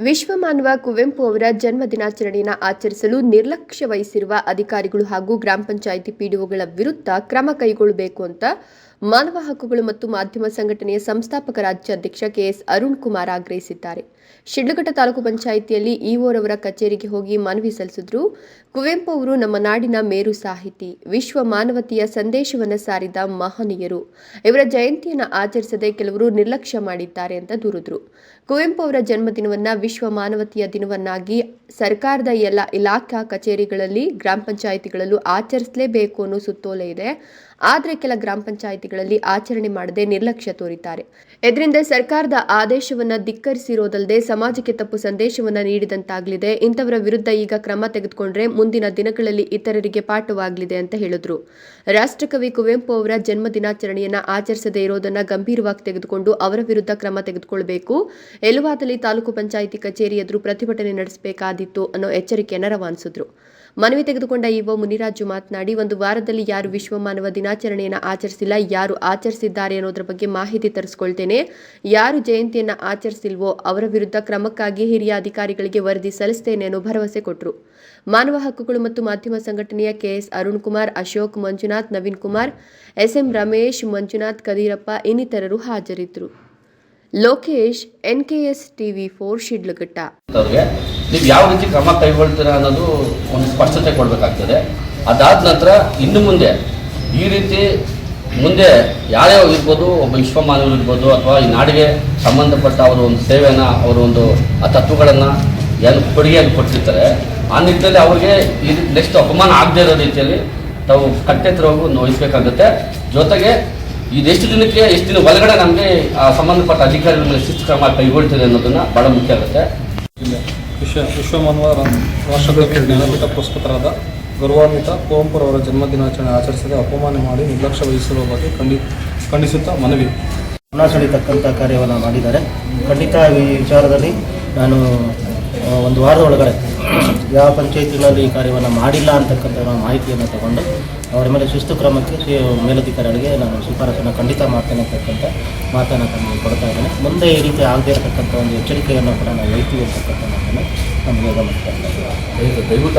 ವಿಶ್ವಮಾನವ ಕುವೆಂಪು ಅವರ ಜನ್ಮ ದಿನಾಚರಣೆಯನ್ನು ಆಚರಿಸಲು ನಿರ್ಲಕ್ಷ್ಯ ವಹಿಸಿರುವ ಅಧಿಕಾರಿಗಳು ಹಾಗೂ ಗ್ರಾಮ ಪಂಚಾಯಿತಿ ಪಿಡಿಒಗಳ ವಿರುದ್ಧ ಕ್ರಮ ಕೈಗೊಳ್ಳಬೇಕು ಅಂತ ಮಾನವ ಹಕ್ಕುಗಳು ಮತ್ತು ಮಾಧ್ಯಮ ಸಂಘಟನೆಯ ಸಂಸ್ಥಾಪಕ ರಾಜ್ಯಾಧ್ಯಕ್ಷ ಕೆಎಸ್ ಅರುಣ್ ಕುಮಾರ್ ಆಗ್ರಹಿಸಿದ್ದಾರೆ. ಶಿಡ್ಲಘಟ್ಟ ತಾಲೂಕು ಪಂಚಾಯಿತಿಯಲ್ಲಿ ಇಒರವರ ಕಚೇರಿಗೆ ಹೋಗಿ ಮನವಿ ಸಲ್ಲಿಸಿದ್ರು. ಕುವೆಂಪು ಅವರು, ನಮ್ಮ ನಾಡಿನ ಮೇರು ಸಾಹಿತಿ, ವಿಶ್ವ ಮಾನವತೆಯ ಸಂದೇಶವನ್ನು ಸಾರಿದ ಮಹನೀಯರು. ಇವರ ಜಯಂತಿಯನ್ನು ಆಚರಿಸದೆ ಕೆಲವರು ನಿರ್ಲಕ್ಷ್ಯ ಮಾಡಿದ್ದಾರೆ ಅಂತ ದೂರಿದ್ರು. ಕುವೆಂಪು ಅವರ ಜನ್ಮದಿನವನ್ನ ವಿಶ್ವ ಮಾನವತೆಯ ದಿನವನ್ನಾಗಿ ಸರ್ಕಾರದ ಎಲ್ಲ ಇಲಾಖಾ ಕಚೇರಿಗಳಲ್ಲಿ, ಗ್ರಾಮ ಪಂಚಾಯಿತಿಗಳಲ್ಲೂ ಆಚರಿಸಲೇಬೇಕು ಅನ್ನೋ ಸುತ್ತೋಲೆ ಇದೆ. ಆದರೆ ಕೆಲ ಗ್ರಾಮ ಪಂಚಾಯಿತಿಗಳಲ್ಲಿ ಆಚರಣೆ ಮಾಡದೆ ನಿರ್ಲಕ್ಷ್ಯ ತೋರಿದ್ದಾರೆ. ಇದರಿಂದ ಸರ್ಕಾರದ ಆದೇಶವನ್ನ ಧಿಕ್ಕರಿಸಿರೋದಲ್ಲದೆ ಸಮಾಜಕ್ಕೆ ತಪ್ಪು ಸಂದೇಶವನ್ನ ನೀಡಿದಂತಾಗಲಿದೆ. ಇಂಥವರ ವಿರುದ್ಧ ಈಗ ಕ್ರಮ ತೆಗೆದುಕೊಂಡ್ರೆ ಮುಂದಿನ ದಿನಗಳಲ್ಲಿ ಇತರರಿಗೆ ಪಾಠವಾಗಲಿದೆ ಅಂತ ಹೇಳಿದ್ರು. ರಾಷ್ಟ್ರಕವಿ ಕುವೆಂಪು ಅವರ ಜನ್ಮ ದಿನಾಚರಣೆಯನ್ನ ಆಚರಿಸದೇ ಇರೋದನ್ನ ಗಂಭೀರವಾಗಿ ತೆಗೆದುಕೊಂಡು ಅವರ ವಿರುದ್ಧ ಕ್ರಮ ತೆಗೆದುಕೊಳ್ಬೇಕು. ಎಲುವಾದಲ್ಲಿ ತಾಲೂಕು ಪಂಚಾಯಿತಿ ಕಚೇರಿ ಎದುರು ಪ್ರತಿಭಟನೆ ನಡೆಸಬೇಕಾದಿತ್ತು ಅನ್ನೋ ಎಚ್ಚರಿಕೆಯನ್ನು ರವಾನಿಸಿದ್ರು. ಮನವಿ ತೆಗೆದುಕೊಂಡ ಇಒ ಮುನಿರಾಜು ಮಾತನಾಡಿ, ಒಂದು ವಾರದಲ್ಲಿ ಯಾರು ವಿಶ್ವ ಮಾನವ ದಿನಾಚರಣೆಯನ್ನು ಆಚರಿಸಿಲ್ಲ. ಯಾರು ಆಚರಿಸಿದ್ದಾರೆ ಅನ್ನೋದ್ರ ಬಗ್ಗೆ ಮಾಹಿತಿ ತರಿಸ್ಕೊಳ್ತೇನೆ. ಯಾರು ಜಯಂತಿಯನ್ನು ಆಚರಿಸಿಲ್ವೋ ಅವರ ವಿರುದ್ಧ ಕ್ರಮಕ್ಕಾಗಿ ಹಿರಿಯ ಅಧಿಕಾರಿಗಳಿಗೆ ವರದಿ ಸಲ್ಲಿಸ್ತೇನೆ ಅನ್ನೋ ಭರವಸೆ ಕೊಟ್ಟರು ಮಾನವ ಹಕ್ಕುಗಳು ಮತ್ತು ಮಾಧ್ಯಮ ಸಂಘಟನೆಯ ಕೆಎಸ್ ಅರುಣ್ ಕುಮಾರ್ ಅಶೋಕ್ ಮಂಜುನಾಥ್, ನವೀನ್ ಕುಮಾರ್, ಎಸ್ಎಂ ರಮೇಶ್, ಮಂಜುನಾಥ್, ಕದೀರಪ್ಪ ಇನ್ನಿತರರು ಹಾಜರಿದ್ದರು Lokesh, NKS TV four, Shidlaghatta. ನೀವು ಯಾವ ರೀತಿ ಕ್ರಮ ಕೈಗೊಳ್ತೀರಾ ಅನ್ನೋದು ಒಂದು ಸ್ಪಷ್ಟತೆ ಕೊಡಬೇಕಾಗ್ತದೆ. ಅದಾದ ನಂತರ ಇನ್ನು ಮುಂದೆ ಈ ರೀತಿ ಮುಂದೆ ಯಾರ್ಯಾವ ಇರ್ಬೋದು ಒಬ್ಬ ವಿಶ್ವಮಾನವರು ಇರ್ಬೋದು ಅಥವಾ ಈ ನಾಡಿಗೆ ಸಂಬಂಧಪಟ್ಟ ಅವರ ಒಂದು ಸೇವೆಯನ್ನು ಅವರ ಒಂದು ಆ ತತ್ವಗಳನ್ನು ಏನು ಕೊಡುಗೆಯನ್ನು ಕೊಟ್ಟಿರ್ತಾರೆ ಆ ನಿಟ್ಟಿನಲ್ಲಿ ಅವರಿಗೆ ಈ ನೆಕ್ಸ್ಟ್ ಅಪಮಾನ ಆಗದೇ ಇರೋ ರೀತಿಯಲ್ಲಿ ತಾವು ಕಟ್ಟೆತ್ತರವಾಗಿ ವಹಿಸಬೇಕಾಗುತ್ತೆ. ಜೊತೆಗೆ ಇದೆಷ್ಟು ದಿನಕ್ಕೆ ಎಷ್ಟು ದಿನ ಒಳಗಡೆ ನಮಗೆ ಆ ಸಂಬಂಧಪಟ್ಟ ಅಧಿಕಾರಿಗಳ ಮೇಲೆ ಶಿಸ್ತು ಕ್ರಮ ಕೈಗೊಳ್ತಿದೆ ಅನ್ನೋದನ್ನು ಭಾಳ ಮುಖ್ಯ ಆಗುತ್ತೆ. ವಿಶ್ವ ವಿಶ್ವಮಾನವ ರಾಷ್ಟ್ರಗಳ ಜ್ಞಾನಪೀಠ ಪುರಸ್ಕೃತರಾದ ಗೌರವಾನ್ವಿತ ಕುವೆಂಪುರವರ ಅವರ ಜನ್ಮದಿನಾಚರಣೆ ಆಚರಿಸದೆ ಅಪಮಾನ ಮಾಡಿ ನಿರ್ಲಕ್ಷ್ಯ ವಹಿಸಿರುವ ಬಗ್ಗೆ ಖಂಡಿ ಖಂಡಿಸುತ್ತಾ ಮನವಿ. ಸೆಳೀತಕ್ಕಂಥ ಕಾರ್ಯವನ್ನು ಮಾಡಿದ್ದಾರೆ. ಖಂಡಿತ ಈ ವಿಚಾರದಲ್ಲಿ ನಾನು ಒಂದು ವಾರದ ಒಳಗಡೆ ಯಾವ ಪಂಚಾಯತಿಗಳಲ್ಲಿ ಈ ಕಾರ್ಯವನ್ನು ಮಾಡಿಲ್ಲ ಅಂತಕ್ಕಂಥ ನಾನು ಮಾಹಿತಿಯನ್ನು ತಗೊಂಡು ಅವರ ಮೇಲೆ ಶಿಸ್ತು ಕ್ರಮಕ್ಕೆ ಮೇಲಧಿಕಾರಿಗಳಿಗೆ ನಾನು ಶಿಫಾರಸನ್ನು ಖಂಡಿತ ಮಾಡ್ತೇನೆ ಅಂತಕ್ಕಂಥ ಮಾತನ್ನು ತಮಗೆ ಕೊಡ್ತಾ ಇದ್ದೇನೆ. ಮುಂದೆ ಈ ರೀತಿ ಆಗದೇ ಇರತಕ್ಕಂಥ ಒಂದು ಎಚ್ಚರಿಕೆಯನ್ನು ಕೂಡ ನಾವು ಐತಿ ಅಂತಕ್ಕಂಥ ಮಾತನ್ನು ನಮಗೆ ಗಮನಿಸ್ತಾ ಇದ್ದೇನೆ. ದಯವಿಟ್ಟು